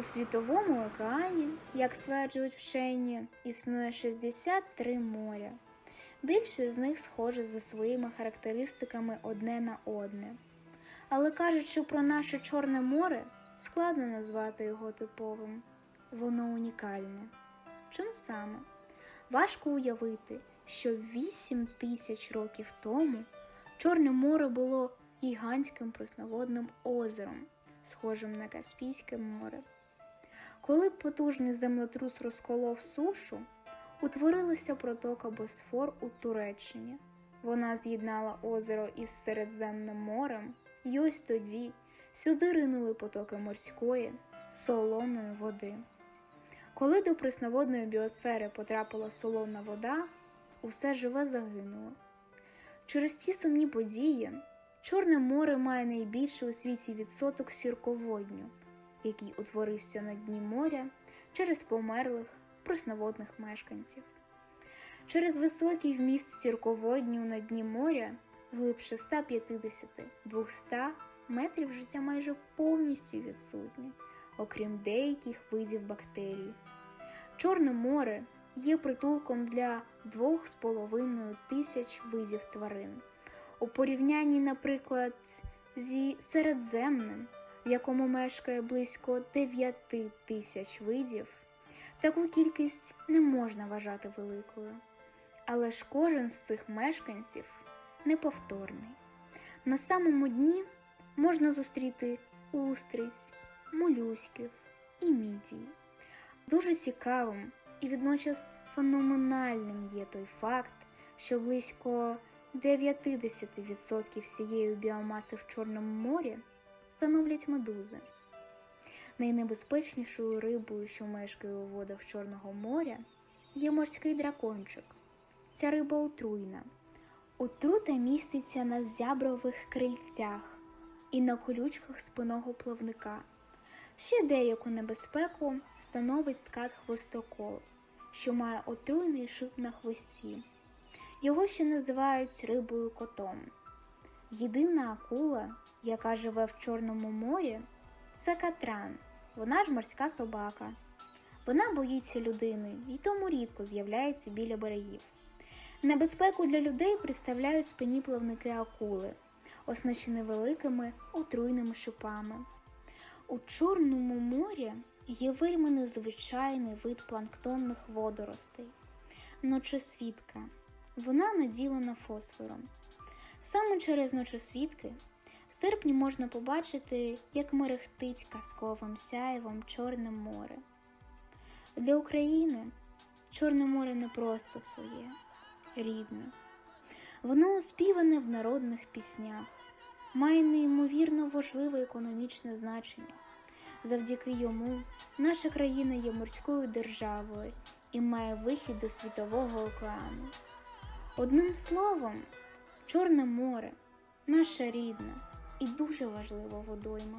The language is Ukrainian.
У світовому океані, як стверджують вчені, існує 63 моря. Більше з них схоже за своїми характеристиками одне на одне. Але кажучи про наше Чорне море, складно назвати його типовим. Воно унікальне. Чим саме? Важко уявити, що 8 тисяч років тому Чорне море було гігантським пресноводним озером, схожим на Каспійське море. Коли потужний землетрус розколов сушу, утворилася протока Босфор у Туреччині. Вона з'єднала озеро із Середземним морем, і ось тоді сюди ринули потоки морської, солоної води. Коли до пресноводної біосфери потрапила солона вода, усе живе загинуло. Через ці сумні події Чорне море має найбільший у світі відсоток сірководню, який утворився на дні моря через померлих пресноводних мешканців. Через високий вміст сірководню на дні моря глибше 150-200 метрів життя майже повністю відсутнє, окрім деяких видів бактерій. Чорне море є притулком для 2,5 тисяч видів тварин. У порівнянні, наприклад, зі Середземним, в якому мешкає близько 9 тисяч видів, таку кількість не можна вважати великою. Але ж кожен з цих мешканців неповторний. На самому дні можна зустріти устриць, молюсків і мідій. Дуже цікавим і водночас феноменальним є той факт, що близько 90% всієї біомаси в Чорному морі становлять медузи. Найнебезпечнішою рибою, що мешкає у водах Чорного моря, є морський дракончик. Ця риба отруйна. Отрута міститься на зябрових крильцях і на колючках спинного плавника. Ще деяку небезпеку становить скат хвостокол, що має отруйний шип на хвості. Його ще називають рибою котом. Єдина акула, яка живе в Чорному морі, це катран. Вона ж морська собака. Вона боїться людини і тому рідко з'являється біля берегів. Небезпеку для людей представляють спинні плавники акули, оснащені великими отруйними шипами. У Чорному морі є вельми незвичайний вид планктонних водоростей ночосвітка. Вона наділена фосфором. Саме через ночосвітки в серпні можна побачити, як мерехтить казковим сяєвом Чорне море. Для України Чорне море не просто своє, рідне. Воно оспіване в народних піснях, має неймовірно важливе економічне значення. Завдяки йому наша країна є морською державою і має вихід до світового океану. Одним словом, Чорне море наша рідна і дуже важлива водойма.